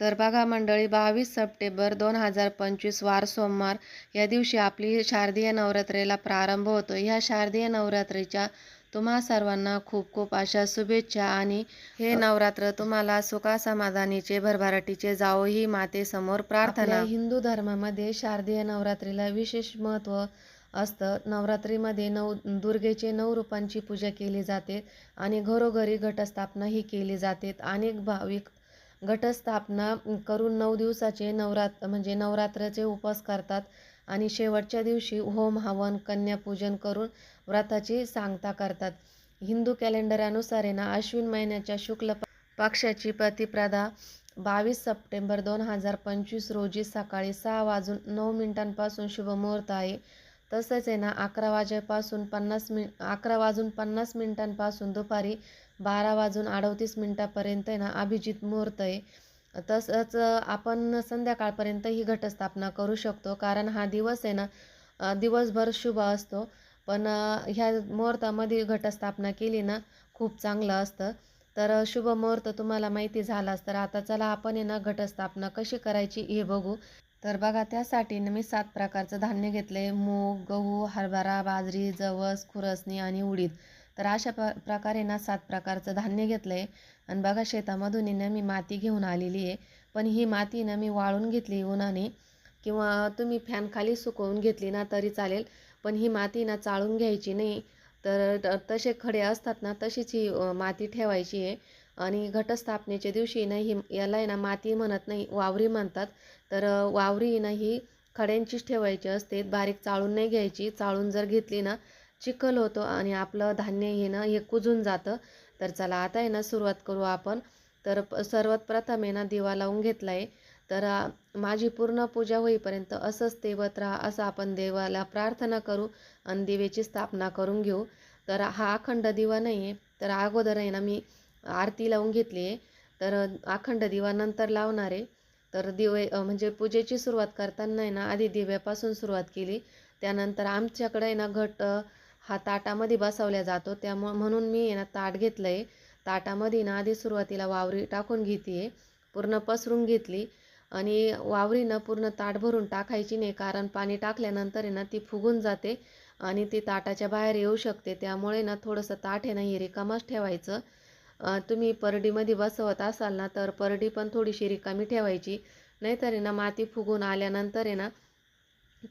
तर बघा मंडळी बावीस सप्टेंबर दोन हजार पंचवीस वार सोमवार या दिवशी आपली शारदीय नवरात्रेला प्रारंभ होतो. ह्या शारदीय नवरात्रीच्या तुम्हा सर्वांना खूप खूप अशा शुभेच्छा आणि हे नवरात्र तुम्हाला सुखा समाधानीचे भरभराटीचे जावो ही मातेसमोर प्रार्थना. हिंदू धर्मामध्ये शारदीय नवरात्रीला विशेष महत्त्व असतं. नवरात्रीमध्ये नऊ दुर्गेचे नऊ रूपांची पूजा केली जाते आणि घरोघरी घटस्थापना ही केली जाते. अनेक भाविक घटस्थापना करून नऊ दिवसाचे नवरात्र म्हणजे नवरात्राचे उपवास करतात आणि शेवटच्या दिवशी होम हवन कन्यापूजन करून व्रताची सांगता करतात. हिंदू कॅलेंडरानुसार आहे ना अश्विन महिन्याच्या शुक्ल पक्षाची प्रतिप्रदा बावीस सप्टेंबर दोन हजार पंचवीस रोजी सकाळी सहा वाजून नऊ मिनिटांपासून शुभमुहूर्त आहे. तसंच आहे ना अकरा वाजेपासून पन्नास मिन अकरा वाजून पन्नास मिनिटांपासून दुपारी बारा वाजून अडतीस मिनिटापर्यंत आहे ना अभिजित मुहूर्त आहे. तसंच आपण संध्याकाळपर्यंत ही घटस्थापना करू शकतो कारण हा दिवस आहे ना दिवसभर शुभ असतो. पण ह्या मुहूर्तामध्ये घटस्थापना केली ना खूप चांगलं असतं. तर शुभ मुहूर्त तुम्हाला माहिती झालाच तर आता चला आपण आहे ना घटस्थापना कशी करायची हे बघू. तर बघा त्यासाठी ना मी सात प्रकारचं धान्य घेतले मूग गहू हरभरा बाजरी जवस खुरसणी आणि उडीद. तर अशा प प्रकारे ना सात प्रकारचं धान्य घेतलं आहे आणि बघा शेतामधून ना मी माती घेऊन आलेली आहे. पण ही माती ना मी वाळून घेतली उन्हाने किंवा तुम्ही फॅनखाली सुकवून घेतली ना तरी चालेल. पण ही माती ना चाळून घ्यायची नाही. तर तसे खडे असतात ना तशीच ही माती ठेवायची आहे. आणि घटस्थापनेच्या दिवशी ना ही याला आहे ना माती म्हणत नाही वावरी म्हणतात. तर वावरी ना ही खड्यांचीच ठेवायची असते. बारीक चाळून नाही घ्यायची. चाळून जर घेतली ना चिखल होतो आणि आपलं धान्य हे ना हे कुजून जातं. तर चला आता आहे ना सुरुवात करू आपण. तर प- सर्वात प्रथम आहे ना दिवा लावून घेतला आहे तर माझी पूर्ण पूजा होईपर्यंत असंच तेवत राहा असं आपण देवाला प्रार्थना करू आणि दिवेची स्थापना करून घेऊ. तर हा अखंड दिवा नाही आहे तर अगोदर आहे ना मी आरती लावून घेतली आहे. तर अखंड दिवा नंतर लावणार आहे. तर दिवे म्हणजे पूजेची सुरुवात करताना आहे ना आधी दिव्यापासून सुरुवात केली. त्यानंतर आमच्याकडे आहे ना घट हा ताटामध्ये बसवल्या जातो. त्यामुळे म्हणून मी आहे ना ताट घेतलं आहे ताटामध्ये ना आधी सुरुवातीला वावरी टाकून घेते आहे पूर्ण पसरून घेतली. आणि वावरीनं पूर्ण ताट भरून टाकायची नाही कारण पाणी टाकल्यानंतर आहे ना ती फुगून जाते आणि ती ताटाच्या बाहेर येऊ शकते. त्यामुळे ना थोडंसं ताट आहे ना हे रिकामच ठेवायचं. तुम्ही परडीमध्ये बसवत असाल ना तर परडी पण थोडीशी रिकामी ठेवायची. नाहीतर ना माती फुगून आल्यानंतर आहे ना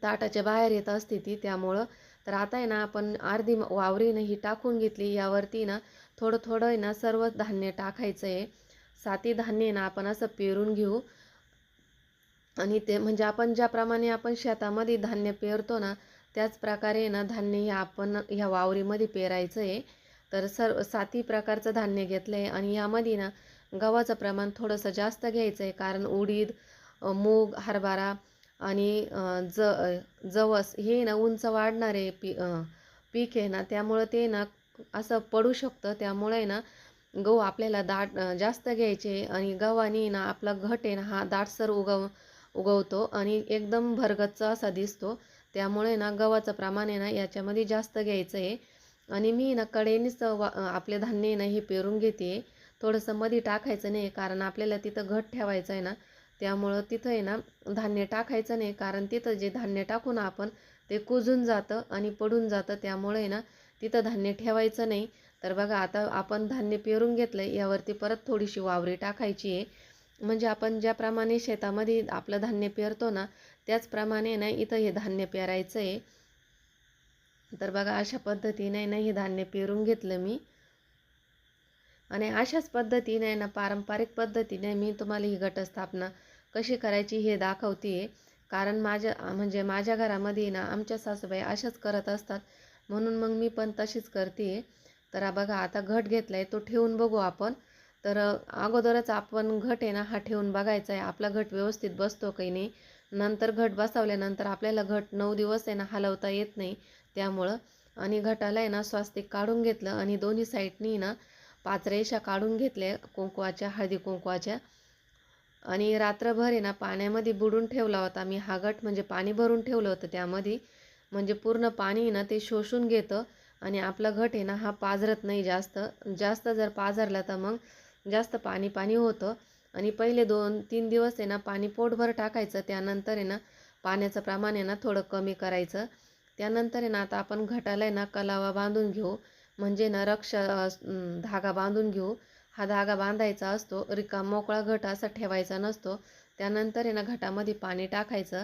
ताटाच्या बाहेर येत असते ती त्यामुळं. तर आता आहे ना आपण अर्धी म- ही टाकून घेतली. यावरती ना थोडं थोडं आहे ना सर्व धान्य टाकायचं आहे साती धान्य ना आपण असं पेरून घेऊ. आणि ते म्हणजे आपण ज्याप्रमाणे आपण शेतामध्ये धान्य पेरतो ना त्याच प्रकारे ना धान्य हे आपण ह्या वावरीमध्ये पेरायचं आहे तर सर्व साती प्रकारचं धान्य घेतलं आहे आणि यामध्ये ना गव्हाचं प्रमाण थोडंसं जास्त घ्यायचं आहे कारण उडीद मूग हरभरा आणि ज जवस हे ना उंच वाढणारे पी पीक आहे ना त्यामुळं ते ना असं पडू शकतं. त्यामुळे आहे ना गहू आपल्याला दाट जास्त घ्यायचे आणि गव्हाने ना आपला घट आहे ना हा दाटसर उगव उगवतो आणि एकदम भरगच्च असा दिसतो. त्यामुळे ना गव्हाचं प्रमाण आहे ना याच्यामध्ये जास्त घ्यायचं आहे. आणि मी ना कडेनीच वा आपले धान्य आहे ना हे पेरून घेते. थोडंसं मध्ये टाकायचं नाही कारण आपल्याला तिथं घट ठेवायचं आहे ना. त्यामुळं तिथं आहे ना धान्य टाकायचं नाही. कारण तिथं जे धान्य टाकून आपण ते कुजून जातं आणि पडून जातं. त्यामुळे आहे ना तिथं धान्य ठेवायचं नाही. तर बघा आता आपण धान्य पेरून घेतलं आहे यावरती परत थोडीशी वावरी टाकायची आहे. म्हणजे आपण ज्याप्रमाणे शेतामध्ये आपलं धान्य पेरतो ना त्याचप्रमाणे ना इथं हे धान्य पेरायचं आहे. तर बघा अशा पद्धतीने ना हे धान्य पेरून घेतलं मी. आणि अशाच पद्धतीने ना पारंपरिक पद्धतीने मी तुम्हाला ही घटस्थापना कशी करायची हे दाखवते कारण माझ्या म्हणजे माझ्या घरामध्ये ना आमच्या सासूबाई अशाच करत असतात. म्हणून मग मी पण तशीच करते तर बघा आता घट घेतला आहे तो ठेवून बघू आपण. तर अगोदरच आपण घट आहे ना हा ठेवून बघायचा आहे आपला घट व्यवस्थित बसतो काही नाही? नंतर घट बसवल्यानंतर आपल्याला घट नऊ दिवस आहे ना हलवता येत नाही. त्यामुळं आणि घटाला आहे ना स्वास्तिक काढून घेतलं. आणि दोन्ही साईडनी ना पाच रेषा काढून घेतल्या कुंकवाच्या हळदी कुंकवाच्या. आणि रात्रभर आहे ना पाण्यामध्ये बुडून ठेवला होता. मी हा गट म्हणजे पाणी भरून ठेवलं होतं त्यामध्ये. म्हणजे पूर्ण पाणी ना ते शोषून घेतं आणि आपला घट आहे ना हा पाझरत नाही जास्त. जास्त जर पाझरला तर मग जास्त पाणी पाणी होतं. आणि पहिले दोन तीन दिवस आहे ना पाणी पोटभर टाकायचं. त्यानंतर आहे ना पाण्याचं प्रमाण आहे ना थोडं कमी करायचं. त्यानंतर आहे ना आता आपण घटाला आहे ना कलावा बांधून घेऊ. म्हणजे ना रक्षा धागा बांधून घेऊ. हा धागा बांधायचा असतो रिकाम मोकळा घट असा ठेवायचा नसतो. त्यानंतर आहे ना घटामध्ये पाणी टाकायचं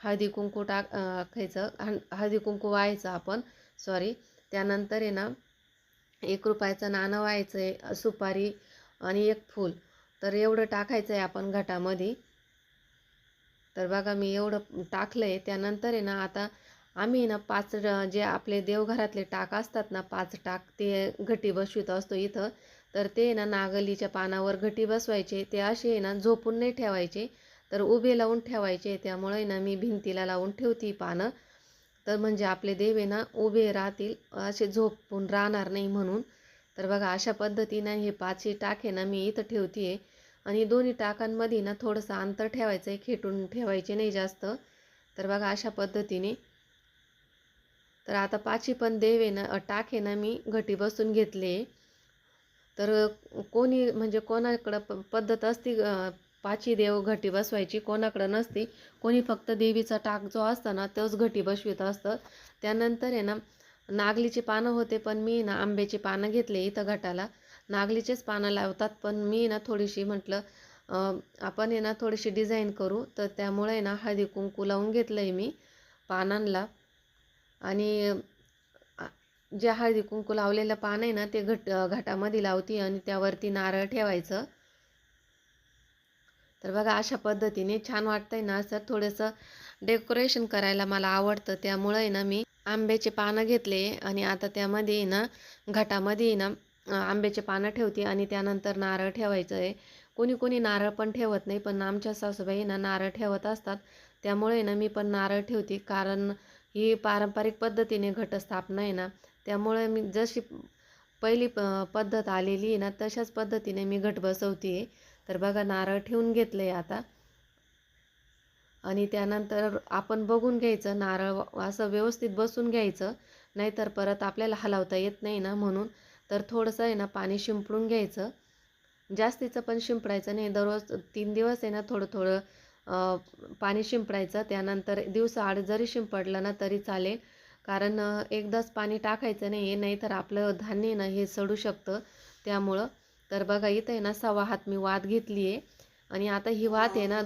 हळदी कुंकू टाकायचं हळदी कुंकू व्हायचं आपण सॉरी त्यानंतर आहे ना एक रुपयाचं नाणं व्हायचं आहे सुपारी आणि एक फूल. तर एवढं टाकायचं आहे आपण घटामध्ये. तर बघा मी एवढं टाकलं आहे त्यानंतर आहे ना आता आम्ही ना पाच जे आपले देवघरातले टाक असतात ना पाच टाक ते घटी बसवित असतो इथं. तर ते ना नागलीच्या पानावर घटी बसवायचे ते असे आहे ना झोपून नाही ठेवायचे तर उभे लावून ठेवायचे त्यामुळे ना मी भिंतीला लावून ठेवती पानं. तर म्हणजे आपले देव आहे ना उभे राहतील असे झोपून राहणार नाही म्हणून. तर बघा अशा पद्धतीनं हे पाचही टाके ना मी इथं ठेवते आहे. आणि दोन्ही टाकांमध्ये ना थोडंसं अंतर ठेवायचं आहे खेटून ठेवायचे नाही जास्त. तर बघा अशा पद्धतीने. तर आता पाचही पण देव आहे ना टाके ना मी घटी बसून घेतले तर कोणी म्हणजे कोणाकडं प पद्धत असती पाची देव घटी बसवायची कोणाकडं नसती कोणी फक्त देवीचा टाक जो असतो ना तोच घटी बसवीत असतं. त्यानंतर आहे ना नागलीची पानं होते पण मी ना आंब्याची पानं घेतले इथं घटाला. नागलीचेच पानं लावतात पण मी ना थोडीशी म्हटलं आपण आहे ना थोडीशी डिझाईन करू. तर त्यामुळे आहे ना हळदी कुंकू लावून घेतलं आहे मी पानांना आणि जे हळदी कुंकू लावलेलं पान आहे ना ते घट घाटामध्ये लावती आणि त्यावरती नारळ ठेवायचं. तर बघा अशा पद्धतीने छान वाटतंय ना असं थोडंसं डेकोरेशन करायला मला आवडतं. त्यामुळं आहे ना मी आंब्याचे पानं घेतले आणि आता त्यामध्ये आहे ना घाटामध्ये आहे ना आंब्याचे पानं ठेवते आणि त्यानंतर नारळ ठेवायचं आहे कोणी कोणी नारळ पण ठेवत नाही पण आमच्या सासूबाई ना नारळ ठेवत असतात. त्यामुळे ना मी पण नारळ ठेवते. कारण ही पारंपरिक पद्धतीने घटस्थापना आहे ना त्यामुळे मी जशी पहिली प पद्धत आलेली आहे ना तशाच पद्धतीने मी घट बसवते आहे तर बघा नारळ ठेवून घेतलं आहे आता. आणि त्यानंतर आपण बघून घ्यायचं नारळ असं व्यवस्थित बसून घ्यायचं. नाहीतर परत आपल्याला हलवता येत नाही ना म्हणून. तर थोडंसं आहे ना पाणी शिंपडून घ्यायचं. जास्तीचं पण शिंपडायचं नाही. दररोज तीन दिवस आहे ना थोडं थोडं पाणी शिंपडायचं. त्यानंतर दिवसाआड जरी शिंपडलं ना तरी चालेल. कारण एकदाच पाणी टाकायचं नाही आहे नाहीतर आपलं धान्य आहे ना हे सडू शकतं. त्यामुळं तर बघा इथं आहे ना सव्वा हात मी वात घेतली आहे. आणि आता ही वात आहे ना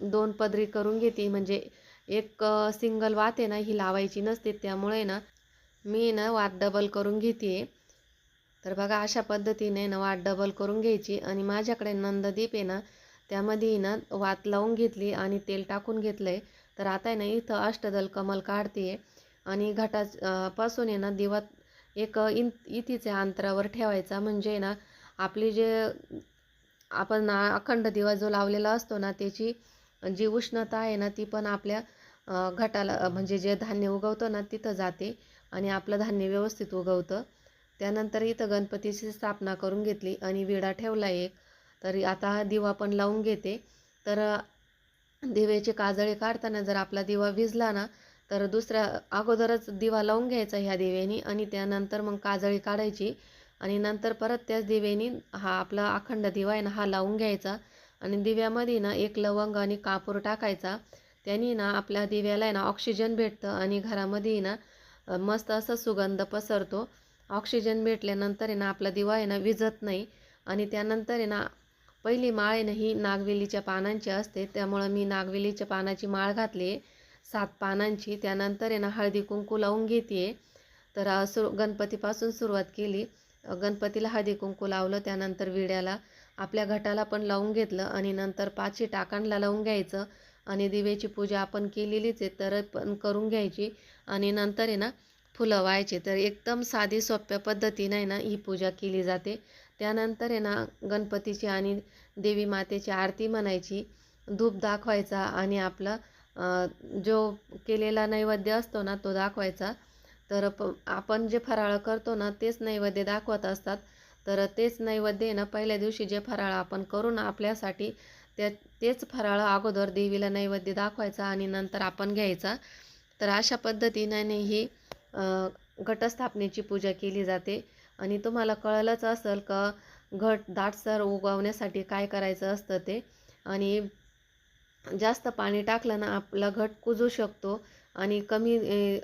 दोन पदरी करून घेते. म्हणजे एक सिंगल वात आहे ना ही लावायची नसते. त्यामुळे ना मी ना वात डबल करून घेते. तर बघा अशा पद्धतीने ना वात डबल करून घ्यायची. आणि माझ्याकडे नंददीप आहे ना त्यामध्ये ना वात लावून घेतली आणि तेल टाकून घेतलं आहे तर आता आहे ना इथं अष्टदल कमल काढते. आणि घटापासून पासून आहे ना दिवा एक इन इतीच्या अंतरावर ठेवायचा. म्हणजे ना आपली जे आपण अखंड दिवा जो लावलेला असतो ना त्याची जी उष्णता आहे ना ती पण आपल्या घटाला म्हणजे जे धान्य उगवतं ना तिथं जाते आणि आपलं धान्य व्यवस्थित उगवतं. त्यानंतर इथं गणपतीची स्थापना करून घेतली आणि विडा ठेवला एक. तरी आता हा दिवा पण लावून घेते. तर दिव्याची दिव्याचे काजळे काढताना जर आपला दिवा विजला ना तर दुसऱ्या अगोदरच दिवा लावून घ्यायचा ह्या दिव्यानी आणि त्यानंतर मग काजळी काढायची आणि नंतर परत त्याच दिव्यानी हा आपला अखंड दिवा आहे ना हा लावून घ्यायचा आणि दिव्यामध्ये ना एक लवंग आणि कापूर टाकायचा. त्यांनी ना आपल्या दिव्याला आहे ना ऑक्सिजन भेटतं आणि घरामध्ये ना मस्त असा सुगंध पसरतो. ऑक्सिजन भेटल्यानंतर आहे ना आपला दिवा आहे ना विझत नाही आणि त्यानंतर आहे ना पहिली माळ आहे ना ही नागवेलीच्या पानांची असते. त्यामुळं मी नागवेलीच्या पानाची माळ घातली आहे सात पानांची. त्यानंतर आहे ना हळदी कुंकू लावून घेते तर सु गणपतीपासून सुरुवात केली. गणपतीला हळदी कुंकू लावलं त्यानंतर विड्याला आपल्या घटाला पण लावून घेतलं आणि नंतर पाचशे टाकांला लावून घ्यायचं आणि दिव्याची पूजा आपण केलेलीच आहे तर पण करून घ्यायची आणि नंतर आहे ना फुलं व्हायचे. तर एकदम साधी सोप्या पद्धतीनं आहे ना ही पूजा केली जाते. त्यानंतर आहे ना गणपतीची आणि देवी मातेची आरती म्हणायची. धूप दाखवायचा आणि आपलं जो केलेला नैवेद्य असतो ना तो दाखवायचा. तर प आपण जे फराळ करतो ना तेच नैवेद्य दाखवत असतात. तर तेच नैवेद्य आहे ना पहिल्या दिवशी जे फराळ आपण करू ना आपल्यासाठी त्या तेच फराळ अगोदर देवीला नैवेद्य दाखवायचा आणि नंतर आपण घ्यायचा. तर अशा पद्धतीने ही घटस्थापनेची पूजा केली जाते. आणि तुम्हाला कळलंच असेल का घट दाटसर उगवण्यासाठी काय करायचं असतं ते? आणि जास्त पाणी टाकलं ना आपला घट कुजू शकतो आणि कमी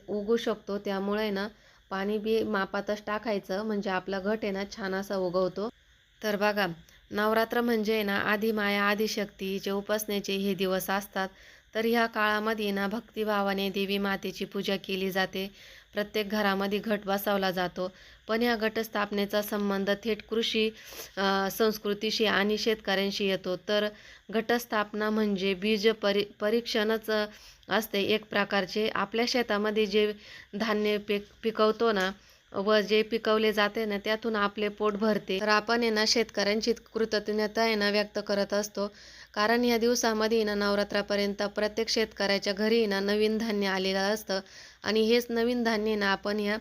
उगू शकतो. त्यामुळे ना पाणी बी मापातच टाकायचं. म्हणजे आपला घट आहे ना छान असा उगवतो. तर बघा नवरात्र म्हणजे ना आधी माया आधी उपासनेचे हे दिवस असतात. तर ह्या काळामध्ये ना भक्तिभावाने देवी मातेची पूजा केली जाते. प्रत्येक घरामध्ये घट बसवला जातो. पण या घटस्थापनेचा संबंध थेट कृषी संस्कृतीशी आणि शेतकऱ्यांशी येतो. तर घटस्थापना म्हणजे बीज परी परीक्षणच असते. एक प्रकारचे आपल्या शेतामध्ये जे धान्य पिक पिकवतो ना व जे पिकवले जाते ना त्यातून आपले पोट भरते. तर आपण आहे ना शेतकऱ्यांची कृतज्ञता आहे ना व्यक्त करत असतो. कारण या दिवसामध्ये ना नवरात्रापर्यंत प्रत्येक शेतकऱ्याच्या घरी ना नवीन धान्य आलेलं असतं. आणि हेच नवीन धान्य ना आपण या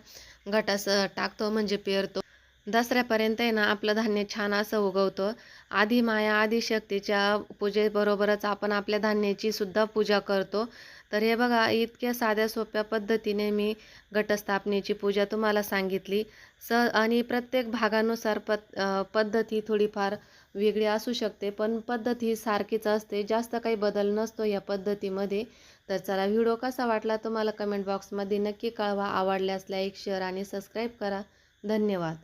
घटास टाकतो म्हणजे पेरतो. दसऱ्यापर्यंत आहे ना आपलं धान्य छान असं उगवतं. आधी माया आधी शक्तीच्या पूजेबरोबरच आपण आपल्या धान्याची सुद्धा पूजा करतो. तर हे बघा इतक्या साध्या सोप्या पद्धतीने मी घटस्थापनेची पूजा तुम्हाला सांगितली. स आणि प्रत्येक भागानुसार पत् पद्धती थोडीफार वेगळी असू शकते पण पद्धत ही सारखीच असते. जास्त काही बदल नसतो या पद्धतीमध्ये. तर चला व्हिडिओ कसा वाटला तुम्हाला कमेंट बॉक्समध्ये नक्की कळवा. आवडल्यास लाईक शेअर आणि सबस्क्राईब करा. धन्यवाद.